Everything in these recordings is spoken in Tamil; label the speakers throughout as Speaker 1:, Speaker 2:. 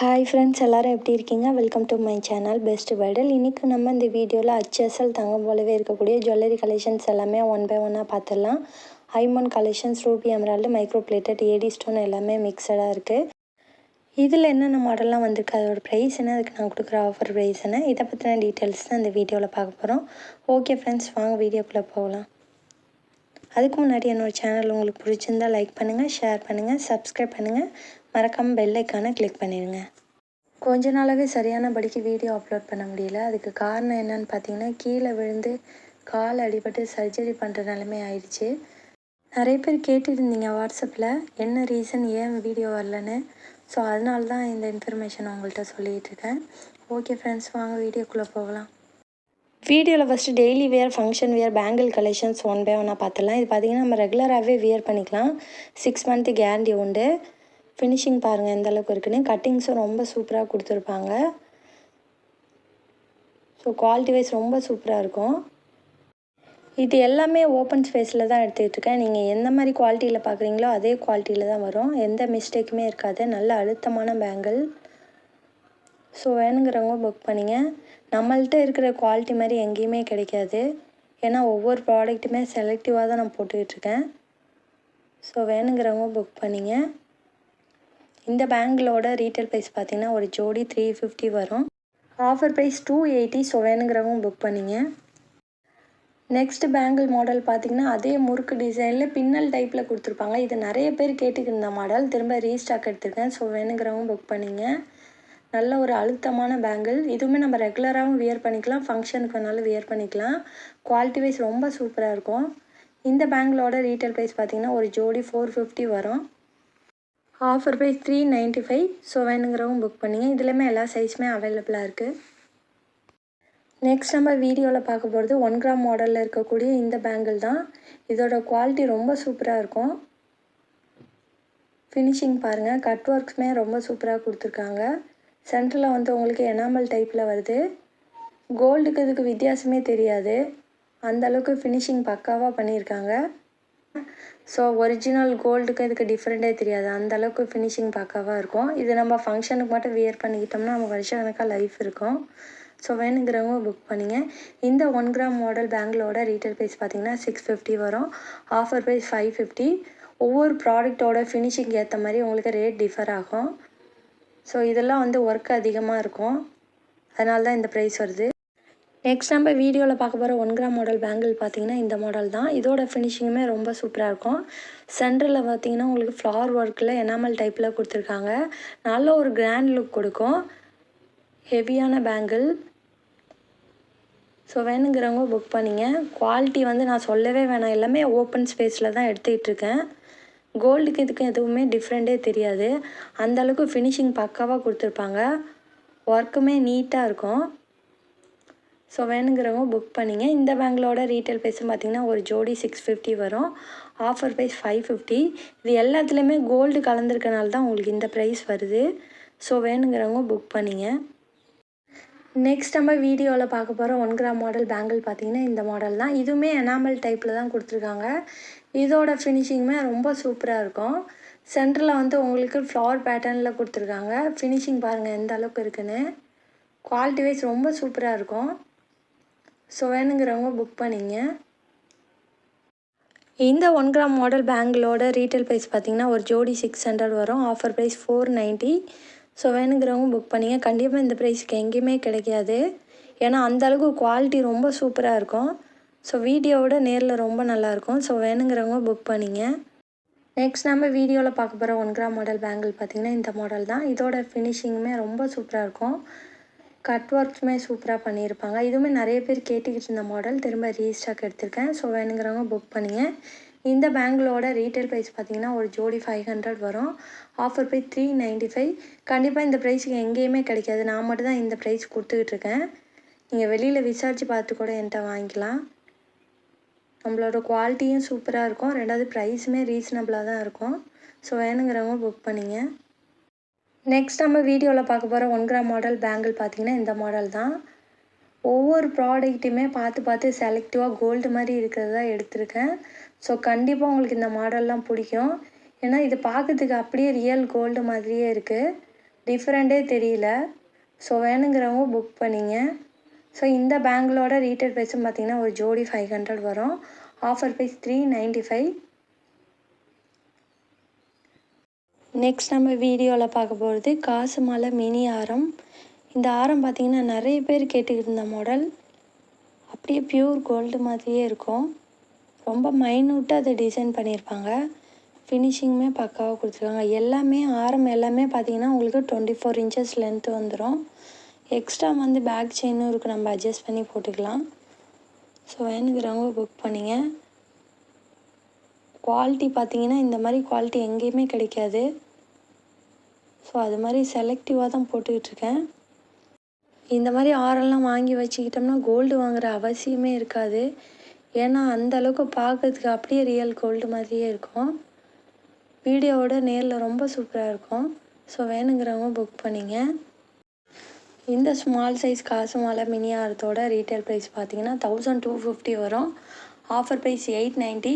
Speaker 1: ஹாய் ஃப்ரெண்ட்ஸ் எல்லோரும் எப்படி இருக்கீங்க? Welcome to my channel best பைடல் இன்றைக்கி நம்ம இந்த வீடியோவில் அச்சசல் தங்கம் போலவே இருக்கக்கூடிய ஜுவல்லரி கலெக்ஷன்ஸ் எல்லாமே ஒன் பை ஒன்னாக பார்த்துடலாம் ஹைமோன் collections ruby emerald micro plated AD stone எல்லாமே மிக்சடாக இருக்குது இதில் என்னென்ன மாடல்லாம் வந்திருக்கு? அதோட ப்ரைஸ் என்ன? அதுக்கு நான் கொடுக்குற ஆஃபர் ப்ரைஸ் என்ன? இதை பற்றின டீட்டெயில்ஸ் தான் இந்த வீடியோவில் பார்க்க போகிறோம் ஓகே ஃப்ரெண்ட்ஸ் வாங்க வீடியோக்குள்ளே போகலாம். அதுக்கு முன்னாடி என்னோடய சேனல் உங்களுக்கு பிடிச்சிருந்தா லைக் பண்ணுங்கள் ஷேர் பண்ணுங்கள் சப்ஸ்கிரைப் பண்ணுங்கள் மறக்காமல் பெல்லைக்கான கிளிக் பண்ணிடுங்க கொஞ்ச நாளாகவே சரியான படிக்கு வீடியோ அப்லோட் பண்ண முடியல. அதுக்கு காரணம் என்னன்னு பார்த்தீங்கன்னா கீழே விழுந்து கால் அடிபட்டு சர்ஜரி பண்ணுற நிலைமை ஆயிடுச்சு. நிறைய பேர் கேட்டுருந்தீங்க வாட்ஸ்அப்பில் என்ன ரீசன் ஏன் வீடியோ வரலன்னு? ஸோ அதனால தான் இந்த இன்ஃபர்மேஷன் உங்கள்கிட்ட சொல்லிகிட்டு இருக்கேன். ஓகே ஃப்ரெண்ட்ஸ் வாங்க வீடியோக்குள்ளே போகலாம். வீடியோவில் first daily wear function wear bangle collections one by ஒன்னாக பார்த்துடலாம் இது பார்த்திங்கன்னா நம்ம ரெகுலராகவே வியர் பண்ணிக்கலாம். சிக்ஸ் மந்த்து கேரண்டி உண்டு. ஃபினிஷிங் பாருங்கள் எந்த அளவுக்கு இருக்குன்னு. கட்டிங்ஸும் ரொம்ப சூப்பராக கொடுத்துருப்பாங்க. ஸோ குவாலிட்டி வைஸ் ரொம்ப சூப்பராக இருக்கும். இது எல்லாமே ஓப்பன் ஸ்பேஸில் தான் எடுத்துக்கிட்டுருக்கேன் நீங்கள் எந்த மாதிரி குவாலிட்டியில் பார்க்குறீங்களோ அதே குவாலிட்டியில் தான் வரும். எந்த மிஸ்டேக்குமே இருக்காது. நல்ல அழுத்தமான பேங்கிள் ஸோ வேணுங்கிறவங்க புக் பண்ணிங்க. நம்மள்கிட்ட இருக்கிற குவாலிட்டி மாதிரி எங்கேயுமே கிடைக்காது. ஏன்னா ஒவ்வொரு ப்ராடக்ட்டுமே செலக்டிவாக தான் நான் போட்டுக்கிட்டு இருக்கேன். ஸோ வேணுங்கிறவங்க புக் பண்ணிங்க. இந்த பேங்கிளோட ரீட்டைல் ப்ரைஸ் பார்த்தீங்கன்னா ஒரு ஜோடி த்ரீ ஃபிஃப்டி வரும். Offer price two eighty so வேணுங்கிறவங்க புக் பண்ணிங்க. நெக்ஸ்ட் பேங்கிள் மாடல் பார்த்தீங்கன்னா அதே முறுக்கு டிசைனில் பின்னல் டைப்பில் கொடுத்துருப்பாங்க. இது நிறைய பேர் கேட்டுக்கிருந்த மாடல் திரும்ப ரீஸ்டாக் எடுத்திருக்கேன். ஸோ வேணுங்கிறவங்க புக் பண்ணிங்க. நல்ல ஒரு அழுத்தமான பேங்கிள் இதுவுமே நம்ம ரெகுலராகவும் வியர் பண்ணிக்கலாம். ஃபங்க்ஷனுக்கு வேணாலும் வியர் பண்ணிக்கலாம். குவாலிட்டி வைஸ் ரொம்ப சூப்பராக இருக்கும். இந்த பேங்கிளோட ரீட்டைல் ப்ரைஸ் பார்த்திங்கன்னா ஒரு ஜோடி ஃபோர் ஃபிஃப்டி வரும். Offer price three ninety five. So வேணுங்கிறவங்க புக் பண்ணிங்க. இதுலேயுமே எல்லா சைஸுமே அவைலபிளாக இருக்குது நெக்ஸ்ட் நம்ம வீடியோவில் பார்க்க போகிறது ஒன் கிராம் மாடலில் இருக்கக்கூடிய இந்த பேங்கிள் தான். இதோட குவாலிட்டி ரொம்ப சூப்பராக இருக்கும். ஃபினிஷிங் பாருங்கள் கட் ஒர்க்ஸுமே ரொம்ப சூப்பராக கொடுத்துருக்காங்க. சென்டரில் வந்து உங்களுக்கு எனாமல் டைப்பில் வருது. கோல்டுக்கு இதுக்கு வித்தியாசமே தெரியாது. அந்தளவுக்கு ஃபினிஷிங் பக்காவாக பண்ணியிருக்காங்க. ஸோ ஒரிஜினல் கோல்டுக்கு இதுக்கு டிஃப்ரெண்ட்டே தெரியாது. அந்த அளவுக்கு ஃபினிஷிங் பக்காவாக இருக்கும். இது நம்ம ஃபங்க்ஷனுக்கு மட்டும் வியர் பண்ணிக்கிட்டோம்னா நம்ம வருஷம் கணக்காக லைஃப் இருக்கும். ஸோ வேணுங்கிறவங்க புக் பண்ணிங்க. இந்த ஒன் கிராம் மாடல் பேங்கிலோட ரீட்டைல் ப்ரைஸ் பார்த்தீங்கன்னா சிக்ஸ் ஃபிஃப்டி வரும். ஆஃபர் ப்ரைஸ் ஃபைவ் ஃபிஃப்டி ஒவ்வொரு ப்ராடக்டோட ஃபினிஷிங் ஏற்ற மாதிரி உங்களுக்கு ரேட் டிஃபர் ஆகும். ஸோ இதெல்லாம் வந்து ஒர்க் அதிகமாக இருக்கும். அதனால தான் இந்த ப்ரைஸ் வருது. நெக்ஸ்ட் நம்ம வீடியோவில் பார்க்க போகிற ஒன் கிராம் மாடல் பேங்கிள் பார்த்தீங்கன்னா இந்த மாடல் தான். இதோட ஃபினிஷிங்குமே ரொம்ப சூப்பராக இருக்கும். சென்டரில் பார்த்தீங்கன்னா உங்களுக்கு ஃப்ளவர் ஒர்க்கில் எனாமல் டைப்பில் கொடுத்துருக்காங்க. நல்ல ஒரு கிராண்ட் லுக் கொடுக்கும். ஹெவியான பேங்கிள் ஸோ வேணுங்கிறவங்க புக் பண்ணிங்க. குவாலிட்டி வந்து நான் சொல்லவே வேணாம். எல்லாமே ஓப்பன் ஸ்பேஸில் தான் எடுத்துக்கிட்டு இருக்கேன். கோல்டுக்கு இதுக்கு எதுவுமே டிஃப்ரெண்ட்டே தெரியாது. அந்தளவுக்கு ஃபினிஷிங் பக்காவாக கொடுத்துருப்பாங்க. ஒர்க்குமே நீட்டாக இருக்கும். ஸோ வேணுங்கிறவங்க புக் பண்ணிங்க. இந்த பேங்கிலோட ரீட்டைல் ப்ரைஸும் பார்த்திங்கன்னா ஒரு ஜோடி சிக்ஸ் ஃபிஃப்டி வரும். ஆஃபர் ப்ரைஸ் ஃபைவ் ஃபிஃப்டி இது எல்லாத்துலேயுமே கோல்டு கலந்துருக்கனால தான் உங்களுக்கு இந்த ப்ரைஸ் வருது. ஸோ வேணுங்கிறவங்க புக் பண்ணிங்க. நெக்ஸ்ட் நம்ம வீடியோவில் பார்க்க போகிற ஒன் கிராம் மாடல் பேங்கிள் பார்த்திங்கன்னா இந்த மாடல் தான். இதுவுமே எனாமல் டைப்பில் தான் கொடுத்துருக்காங்க. இதோட ஃபினிஷிங்குமே ரொம்ப சூப்பராக இருக்கும். சென்டரில் வந்து உங்களுக்கு ஃப்ளவர் பேட்டர்னில் கொடுத்துருக்காங்க. ஃபினிஷிங் பாருங்கள் எந்த அளவுக்கு இருக்குன்னு. குவாலிட்டி வைஸ் ரொம்ப சூப்பராக இருக்கும். ஸோ வேணுங்கிறவங்க புக் பண்ணிங்க. இந்த ஒன் கிராம் மாடல் பேங்கிளோட ரீட்டைல் ப்ரைஸ் பார்த்திங்கன்னா ஒரு ஜோடி சிக்ஸ் ஹண்ட்ரட் வரும். Offer price four ninety so வேணுங்கிறவங்க புக் பண்ணிங்க. கண்டிப்பாக இந்த ப்ரைஸுக்கு எங்கேயுமே கிடைக்காது. ஏன்னா அந்தளவுக்கு குவாலிட்டி ரொம்ப சூப்பராக இருக்கும். ஸோ வீடியோவோட நேரில் ரொம்ப நல்லாயிருக்கும். ஸோ வேணுங்கிறவங்க புக் பண்ணிங்க. நெக்ஸ்ட் நம்ம வீடியோவில் பார்க்க போகிற ஒன் கிராம் மாடல் பேங்கிள் பார்த்திங்கன்னா இந்த மாடல் தான். இதோட ஃபினிஷிங்குமே ரொம்ப சூப்பராக இருக்கும். கட் ஒர்க்ஸுமே சூப்பராக பண்ணியிருப்பாங்க. இதுவுமே நிறைய பேர் கேட்டுக்கிட்டு இருந்த மாடல் திரும்ப ரீஸ்டாக் எடுத்திருக்கேன். ஸோ வேணுங்கிறவங்க புக் பண்ணிங்க. இந்த பேங்கிளோட ரீட்டைல் ப்ரைஸ் பார்த்தீங்கன்னா ஒரு ஜோடி ஃபைவ் ஹண்ட்ரட் வரும். Offer price three ninety five கண்டிப்பாக இந்த ப்ரைஸுக்கு எங்கேயுமே கிடைக்காது. நான் மட்டும் தான் இந்த ப்ரைஸ் கொடுத்துக்கிட்டு இருக்கேன். நீங்கள் வெளியில் விசாரித்து பார்த்து கூட என்கிட்ட வாங்கிக்கலாம். நம்மளோட குவாலிட்டியும் சூப்பராக இருக்கும். ரெண்டாவது ப்ரைஸுமே ரீசனபிளாக தான் இருக்கும். ஸோ வேணுங்கிறவங்க புக் பண்ணிங்க. நெக்ஸ்ட் நம்ம வீடியோவில் பார்க்க போகிற ஒன் கிராம் மாடல் பேங்கிள் பார்த்திங்கன்னா இந்த மாடல் தான். ஒவ்வொரு ப்ராடக்ட்டுமே பார்த்து பார்த்து செலக்டிவாக கோல்டு மாதிரி இருக்கிறதா எடுத்திருக்கேன். ஸோ கண்டிப்பாக உங்களுக்கு இந்த மாடல்லாம் பிடிக்கும். ஏன்னா இது பார்க்கறதுக்கு அப்படியே ரியல் கோல்டு மாதிரியே இருக்குது டிஃப்ரெண்ட்டே தெரியல. ஸோ வேணுங்கிறவங்க புக் பண்ணிங்க. ஸோ இந்த பேங்கிளோட ரீட்டைல் ப்ரைஸும் பார்த்தீங்கன்னா ஒரு ஜோடி ஃபைவ் ஹண்ட்ரட் வரும். Offer price three ninety five next நம்ம வீடியோவில் பார்க்க போகிறது காசு மாலை மினி ஆரம். இந்த ஆரம் பார்த்திங்கன்னா நிறைய பேர் கேட்டுக்கிட்டு இருந்த மாடல் அப்படியே பியூர் கோல்டு மாதிரியே இருக்கும். ரொம்ப மைன்யூட்டாக அதை டிசைன் பண்ணியிருப்பாங்க. ஃபினிஷிங்குமே பக்காவாக கொடுத்துருக்காங்க. எல்லாமே ஆரம் எல்லாமே பார்த்திங்கன்னா உங்களுக்கு டுவெண்ட்டி ஃபோர் இன்ச்சஸ் லென்த்து வந்துடும் எக்ஸ்ட்ரா வந்து பேக் செயினும் இருக்குது நம்ம அட்ஜஸ்ட் பண்ணி போட்டுக்கலாம். ஸோ வேணுங்கிறவங்க புக் பண்ணிங்க. குவாலிட்டி பார்த்தீங்கன்னா இந்த மாதிரி குவாலிட்டி எங்கேயுமே கிடைக்காது. ஸோ அது மாதிரி செலக்டிவாக தான் போட்டுக்கிட்டு இருக்கேன் இந்த மாதிரி ஆரெல்லாம் வாங்கி வச்சுக்கிட்டோம்னா கோல்டு வாங்குற அவசியமே இருக்காது. ஏன்னா அந்த அளவுக்கு பார்க்கறதுக்கு அப்படியே ரியல் கோல்டு மாதிரியே இருக்கும். வீடியோவோட நேரில் ரொம்ப சூப்பராக இருக்கும். ஸோ வேணுங்கிறவங்க புக் பண்ணிங்க. இந்த ஸ்மால் சைஸ் காசு மாலை மினி ஆரத்தோட ரீட்டைல் ப்ரைஸ் பார்த்தீங்கன்னா தௌசண்ட் டூ ஃபிஃப்டி வரும். ஆஃபர் ப்ரைஸ் எயிட் நைன்ட்டி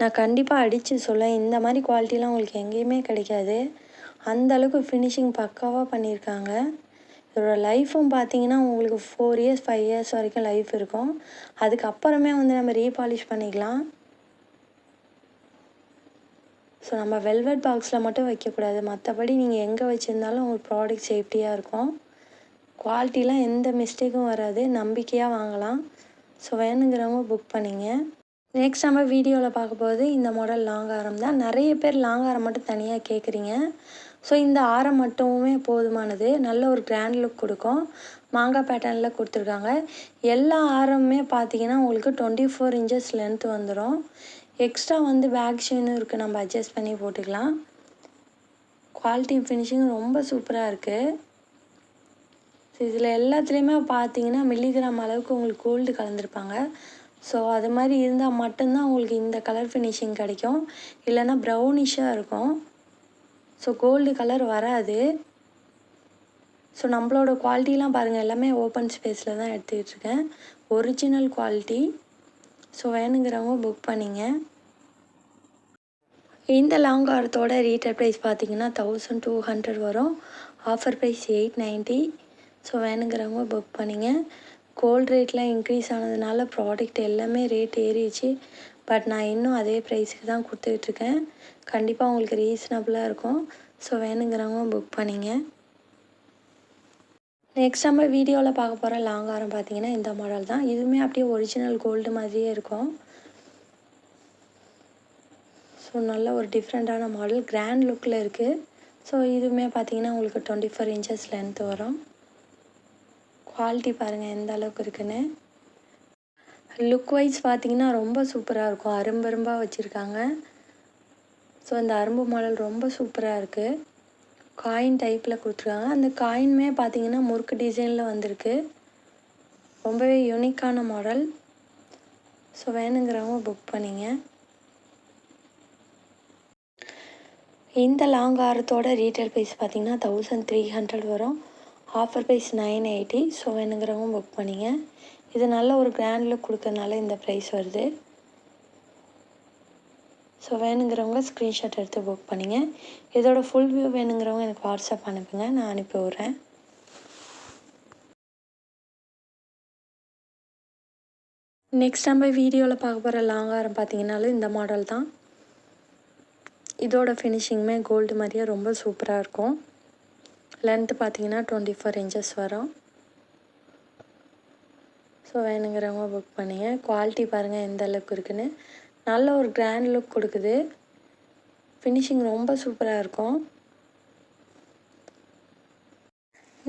Speaker 1: நான் கண்டிப்பாக அடித்து சொல்ல இந்த மாதிரி குவாலிட்டிலாம் உங்களுக்கு எங்கேயுமே கிடைக்காது. அந்த அளவுக்கு ஃபினிஷிங் பக்காவாக பண்ணியிருக்காங்க. இதோட லைஃப்பும் பார்த்தீங்கன்னா உங்களுக்கு ஃபோர் இயர்ஸ் ஃபைவ் இயர்ஸ் வரைக்கும் லைஃப் இருக்கும். அதுக்கப்புறமே வந்து நம்ம ரீபாலிஷ் பண்ணிக்கலாம். ஸோ நம்ம வெல்வெட் பாக்ஸில் மட்டும் வைக்கக்கூடாது. மற்றபடி நீங்கள் எங்கே வச்சுருந்தாலும் உங்களுக்கு ப்ராடக்ட் சேஃப்டியாக இருக்கும். குவாலிட்டிலாம் எந்த மிஸ்டேக்கும் வராது. நம்பிக்கையாக வாங்கலாம். ஸோ வேணுங்கிறவங்க புக் பண்ணிங்க. நெக்ஸ்ட் நம்ம வீடியோவில் பார்க்க போகிறது இந்த மாடல் லாங் ஆரம் தான். நிறைய பேர் லாங் ஆரம் மட்டும் தனியாக கேட்குறீங்க ஸோ இந்த ஆரம் மட்டுமே போதுமானது. நல்ல ஒரு கிராண்ட் லுக் கொடுக்கும். மாங்காய் பேட்டர்னில் கொடுத்துருக்காங்க. எல்லா ஆரமுமே பார்த்தீங்கன்னா உங்களுக்கு டுவெண்ட்டி ஃபோர் இன்ச்சஸ் லென்த் வந்துடும் எக்ஸ்ட்ரா வந்து பேக் ஷீனும் இருக்குது நம்ம அட்ஜஸ்ட் பண்ணி போட்டுக்கலாம். குவாலிட்டி ஃபினிஷிங் ரொம்ப சூப்பராக இருக்குது ஸோ இதில் எல்லாத்துலேயுமே பார்த்தீங்கன்னா மில்லிகிராம் அளவுக்கு உங்களுக்கு கோல்டு கலந்துருப்பாங்க. ஸோ அது மாதிரி இருந்தால் மட்டும்தான் உங்களுக்கு இந்த கலர் ஃபினிஷிங் கிடைக்கும். இல்லைன்னா ப்ரௌனிஷாக இருக்கும். ஸோ கோல்டு கலர் வராது. ஸோ நம்மளோட குவாலிட்டிலாம் பாருங்கள் எல்லாமே ஓப்பன் ஸ்பேஸில் தான் எடுத்துக்கிட்டு இருக்கேன் ஒரிஜினல் குவாலிட்டி ஸோ வேணுங்கிறவங்க புக் பண்ணிங்க. இந்த லாங் ஆரத்தோட ரீட்டர் ப்ரைஸ் பார்த்தீங்கன்னா தௌசண்ட் டூ ஹண்ட்ரட் வரும். Offer price eight ninety so வேணுங்கிறவங்க புக் பண்ணிங்க. கோல்ட் ரேட்லாம் இன்க்ரீஸ் ஆனதுனால ப்ராடக்ட் எல்லாமே ரேட் ஏறிடுச்சு. பட் நான் இன்னும் அதே ப்ரைஸுக்கு தான் கொடுத்துக்கிட்ருக்கேன் கண்டிப்பாக உங்களுக்கு ரீசனபிளாக இருக்கும். ஸோ வேணுங்கிறவங்க புக் பண்ணிங்க. நெக்ஸ்ட் நம்ம வீடியோவில் பார்க்க போகிற லாங் ஆரம் பார்த்தீங்கன்னா இந்த மாடல் தான். இதுவுமே அப்படியே ஒரிஜினல் கோல்டு மாதிரியே இருக்கும். ஸோ நல்ல ஒரு டிஃப்ரெண்ட்டான மாடல் கிராண்ட் லுக்கில் இருக்குது ஸோ இதுவுமே பார்த்தீங்கன்னா உங்களுக்கு டுவெண்ட்டி ஃபோர் இன்ச்சஸ் லென்த் வரும். குவாலிட்டி பாருங்கள் எந்த அளவுக்கு இருக்குன்னு. லுக் வைஸ் பார்த்தீங்கன்னா ரொம்ப சூப்பராக இருக்கும். அரும்பரும்பாக வச்சுருக்காங்க. ஸோ இந்த அரும்பு மாடல் ரொம்ப சூப்பராக இருக்குது காயின் டைப்பில் கொடுத்துருக்காங்க. அந்த காயின்மே பார்த்தீங்கன்னா முறுக்கு டிசைனில் வந்திருக்கு. ரொம்பவே யூனிக்கான மாடல் ஸோ வேணுங்கிறவங்க புக் பண்ணிங்க. இந்த லாங் ஆரத்தோட ரீட்டைல் ப்ரைஸ் பார்த்தீங்கன்னா தௌசண்ட் த்ரீ ஹண்ட்ரட் வரும். Offer price nine eighty so வேணுங்கிறவங்க புக் பண்ணிங்க. இது நல்ல ஒரு கிராண்ட் லுக் கொடுக்கறனால இந்த ப்ரைஸ் வருது. ஸோ வேணுங்கிறவங்க ஸ்க்ரீன்ஷாட் எடுத்து புக் பண்ணிங்க. இதோட ஃபுல் வியூ வேணுங்கிறவங்க எனக்கு வாட்ஸ்அப் அனுப்புங்க. நான் அனுப்பி விட்றேன். நெக்ஸ்ட் நம்ம வீடியோவில் பார்க்க போகிற லாங் ஆரம் பார்த்தீங்கன்னாலும் இந்த மாடல் தான். இதோட ஃபினிஷிங்குமே கோல்டு மாதிரியே ரொம்ப சூப்பராக இருக்கும். லென்த்து பார்த்தீங்கன்னா டுவெண்ட்டி ஃபோர் இன்ச்சஸ் வரும். ஸோ வேணுங்கிறவங்க புக் பண்ணிங்க. குவாலிட்டி பாருங்கள் எந்த அளவுக்கு இருக்குன்னு. நல்ல ஒரு கிராண்ட் லுக் கொடுக்குது. ஃபினிஷிங் ரொம்ப சூப்பராக இருக்கும்.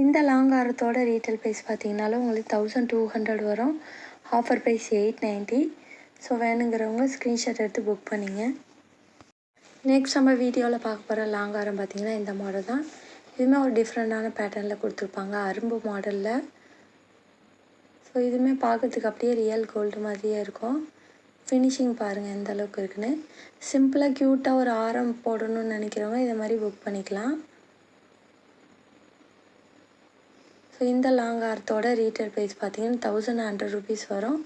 Speaker 1: இந்த லாங் ஆரத்தோட ரீட்டைல் ப்ரைஸ் பார்த்தீங்கனாலும் உங்களுக்கு தௌசண்ட் டூ ஹண்ட்ரட் வரும். Offer price eight ninety so வேணுங்கிறவங்க ஸ்க்ரீன்ஷாட் எடுத்து புக் பண்ணிங்க. நெக்ஸ்ட் நம்ம வீடியோவில் பார்க்க போகிற லாங் ஆரம் பார்த்திங்கன்னா இந்த மாடல் தான். இதுவுமே ஒரு டிஃப்ரெண்ட்டான பேட்டர்னில் கொடுத்துருப்பாங்க. அரும்பு மாடலில் ஸோ இதுவுமே பார்க்கறதுக்கு அப்படியே ரியல் கோல்டு மாதிரியே இருக்கும். ஃபினிஷிங் பாருங்கள் எந்த அளவுக்கு இருக்குன்னு. சிம்பிளாக க்யூட்டாக ஒரு ஆரம் போடணும்னு நினைக்கிறவங்க இதை மாதிரி புக் பண்ணிக்கலாம். ஸோ இந்த லாங் ஆரத்தோட ரீட்டைல் ப்ரைஸ் பார்த்தீங்கன்னா தௌசண்ட் ஹண்ட்ரட் ருபீஸ் வரும்.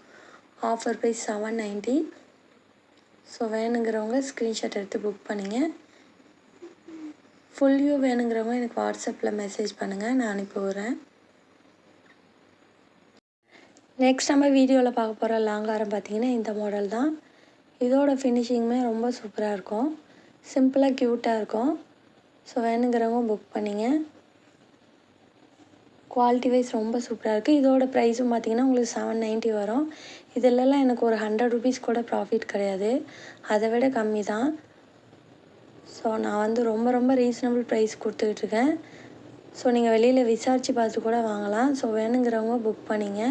Speaker 1: Offer price seven ninety so வேணுங்கிறவங்க ஸ்க்ரீன்ஷாட் எடுத்து புக் பண்ணிங்க. ஃபுல் வியூ வேணுங்கிறவங்க எனக்கு வாட்ஸ்அப்பில் மெசேஜ் பண்ணுங்கள் நான் அனுப்பி விட்றேன். நெக்ஸ்ட் நம்ம வீடியோவில் பார்க்க போகிற லாங்காரம் பார்த்தீங்கன்னா இந்த மாடல் தான். இதோட ஃபினிஷிங்குமே ரொம்ப சூப்பராக இருக்கும். சிம்பிளாக க்யூட்டாக இருக்கும். ஸோ வேணுங்கிறவங்க புக் பண்ணிங்க. குவாலிட்டி வைஸ் ரொம்ப சூப்பராக இருக்குது இதோட ப்ரைஸும் பார்த்தீங்கன்னா உங்களுக்கு செவன் நைன்ட்டி வரும். இதிலலாம் எனக்கு ஒரு ஹண்ட்ரட் ருபீஸ் கூட ப்ராஃபிட் கிடையாது. அதை விட கம்மி தான். ஸோ நான் வந்து ரொம்ப ரொம்ப ரீசனபிள் ப்ரைஸ் கொடுத்துக்கிட்ருக்கேன் ஸோ நீங்கள் வெளியில் விசாரித்து பார்த்து கூட வாங்கலாம். ஸோ வேணுங்கிறவங்க புக் பண்ணிங்க.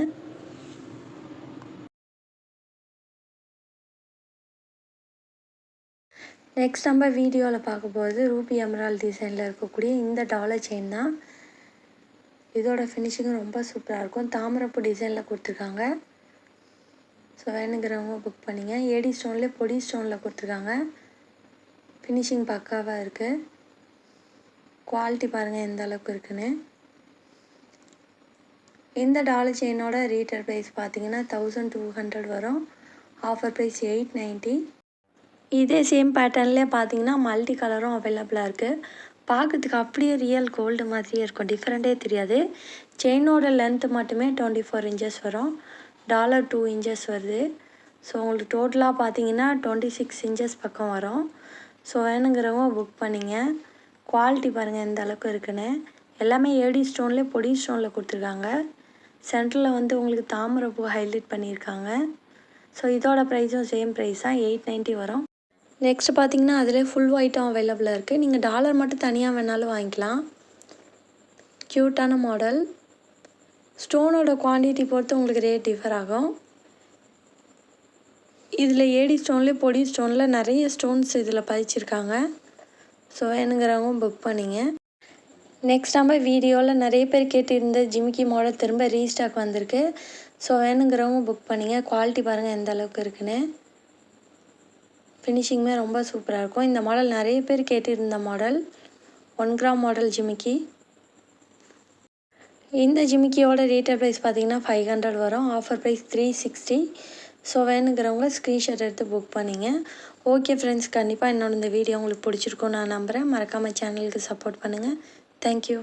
Speaker 1: நெக்ஸ்ட் நம்ம வீடியோவில் பார்க்க போகிறது ரூபி எமரால் டிசைனில் இருக்கக்கூடிய இந்த டாலர் செயின் தான். இதோட ஃபினிஷிங்கும் ரொம்ப சூப்பராக இருக்கும். தாமரப்பூ டிசைனில் கொடுத்துருக்காங்க. ஸோ வேணுங்கிறவங்க புக் பண்ணிங்க. ஏடி ஸ்டோன்லேயே பொடி ஸ்டோனில் கொடுத்துருக்காங்க. ஃபினிஷிங் பக்காவாக இருக்குது குவாலிட்டி பாருங்கள் எந்த அளவுக்கு இருக்குன்னு. இந்த டாலர் செயினோட ரீட்டர் ப்ரைஸ் பார்த்தீங்கன்னா தௌசண்ட் டூ ஹண்ட்ரட் வரும். ஆஃபர் ப்ரைஸ் எயிட் நைன்ட்டி இதே சேம் பேட்டர்ன்லேயே பார்த்தீங்கன்னா மல்டி கலரும் அவைலபிளாக இருக்குது பார்க்கறதுக்கு அப்படியே ரியல் கோல்டு மாதிரியே இருக்கும். டிஃப்ரெண்ட்டே தெரியாது. செயினோட லென்த்து மட்டுமே டுவெண்ட்டி ஃபோர் இன்ச்சஸ் வரும். டாலர் டூ இன்ச்சஸ் வருது. ஸோ உங்களுக்கு டோட்டலாக பார்த்தீங்கன்னா டுவெண்ட்டி சிக்ஸ் இன்ச்சஸ் பக்கம் வரும். ஸோ வேணுங்கிறவங்க புக் பண்ணிங்க. குவாலிட்டி பாருங்கள் எந்த அளவுக்கு இருக்குன்னு. எல்லாமே ஏடி ஸ்டோன்லேயே பொடி ஸ்டோனில் கொடுத்துருக்காங்க. சென்டரில் வந்து உங்களுக்கு தாமரை பூ ஹைலைட் பண்ணியிருக்காங்க. ஸோ இதோட ப்ரைஸும் சேம் ப்ரைஸ் தான் எயிட் நைன்ட்டி வரும். நெக்ஸ்ட் பார்த்தீங்கன்னா அதிலே ஃபுல் ஒயிட்டும் அவைலபிளாக இருக்குது நீங்கள் டாலர் மட்டும் தனியாக வேணாலும் வாங்கிக்கலாம். க்யூட்டான மாடல் ஸ்டோனோட குவான்டிட்டி பொறுத்து உங்களுக்கு ரேட் டிஃபர் ஆகும். இதில் ஏடி ஸ்டோன்லேயே பொடி ஸ்டோனில் நிறைய ஸ்டோன்ஸ் இதில் பதிச்சிருக்காங்க. ஸோ வேணுங்கிறவங்க புக் பண்ணிங்க. நெக்ஸ்ட் நம்ம வீடியோவில் நிறைய பேர் கேட்டிருந்த ஜிமிக்கி மாடல் திரும்ப ரீஸ்டாக் வந்திருக்கு. ஸோ வேணுங்கிறவங்க புக் பண்ணிங்க. குவாலிட்டி பாருங்கள் எந்த அளவுக்கு இருக்குன்னு. ஃபினிஷிங்குமே ரொம்ப சூப்பராக இருக்கும். இந்த மாடல் நிறைய பேர் கேட்டிருந்த மாடல் ஒன் கிராம் மாடல் ஜிமிக்கி. இந்த ஜிமிக்கியோட ரீட்டர் ப்ரைஸ் பார்த்தீங்கன்னா ஃபைவ் ஹண்ட்ரட் வரும். Offer price three sixty so வேணுங்கிறவங்க ஸ்க்ரீன்ஷாட் எடுத்து புக் பண்ணிங்க. ஓகே ஃப்ரெண்ட்ஸ் கண்டிப்பாக என்னோட இந்த வீடியோ உங்களுக்கு பிடிச்சிருக்கும் நான் நம்புகிறேன் மறக்காமல் சேனலுக்கு சப்போர்ட் பண்ணுங்கள் தேங்க்யூ